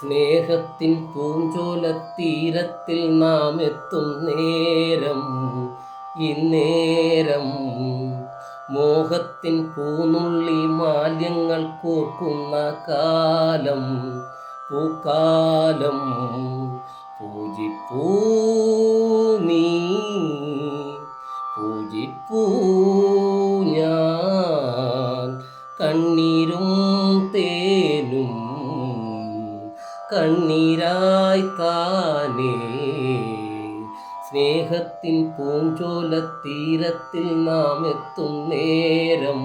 സ്നേഹത്തിൻ പൂഞ്ചോല പൂഞ്ചോലത്തീരത്തിൽ നാം എത്തും നേരം ഇന്നേരം. മോഹത്തിൻ പൂനുള്ളി മാല്യങ്ങൾ കോർക്കുന്ന കാലം പൂക്കാലം. പൂജിപ്പൂ നീ പൂജിപ്പൂ ഞാൻ. കണ്ണീരും തേനും കണ്ണീരായി താനേ. സ്നേഹത്തിൻ പൂഞ്ചോലത്തീരത്തിൽ നാം എത്തും നേരം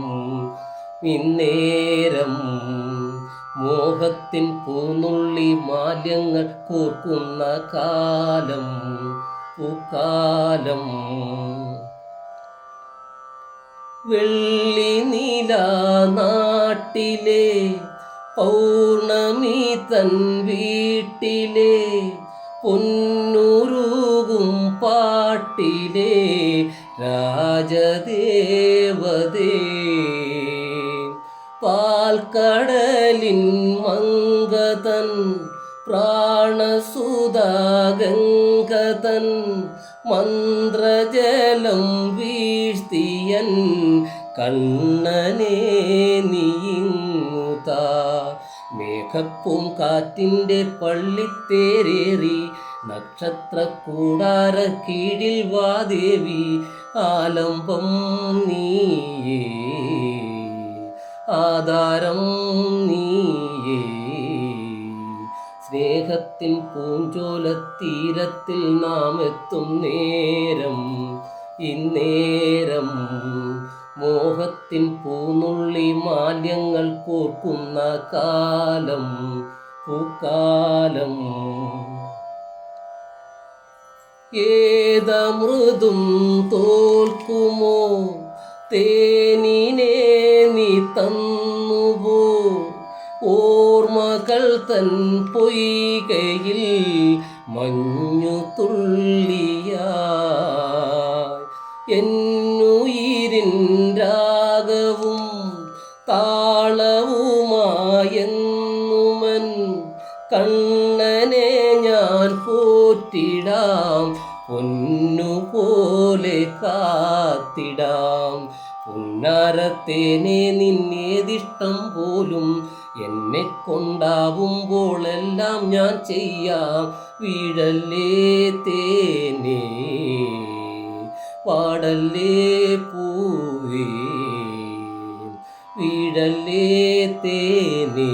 ഇന്നേരം മോഹത്തിൻ പൂന്നുള്ളി മാല്യങ്ങൾ കൂർക്കുന്ന കാലം പൂക്കാലം. വെള്ളി നീല നാട്ടിലെ പൗർണമി തൻ വീട്ടിലെ പൊന്നുരുകും പാട്ടിലെ രാജദേവതേ. പാൽക്കടലിൻ മങ്കതൻ പ്രാണസുതാഗംഗതൻ മന്ത്രജലം വീഴ്ത്തിയൻ കണ്ണനേ നീങ്ങുത മേഘപ്പും കാറ്റിന്റെ പള്ളിത്തേരേറി നക്ഷത്ര കൂടാര കീഴിൽ വാദേവി ആലംബം നീയേ ആധാരം നീയേ. സ്നേഹത്തിൻ പൂഞ്ചോല തീരത്തിൽ നാം എത്തും നേരം ഇന്നേരം മോഹത്തിൻ പൂനുള്ളി മാല്യങ്ങൾ കോർക്കുന്ന കാലം പൂക്കാലം. ഏതമൃതും തോൽക്കുമോ? തേനിനെ നീ തന്നുവോ? ഓർമ്മകൾ തൻ പൊയ്കയിൽ മഞ്ഞു തുള്ളിയായി എന്നുയിരിൻ രാഗവും താളവുമായെന്നുമൻ കണ്ണനെ ഞാൻ പോറ്റിടാം പൊന്നുപോലെ കാത്തിടാം. പുന്നാരത്തേനെ നിന്നേതിഷ്ടം പോലും എന്നെ കൊണ്ടാവുമ്പോഴെല്ലാം ഞാൻ ചെയ്യാം. വീഴല്ലേ തേനേ പാടല്ലേ പൂവേ വീടല്ലേ തേനേ.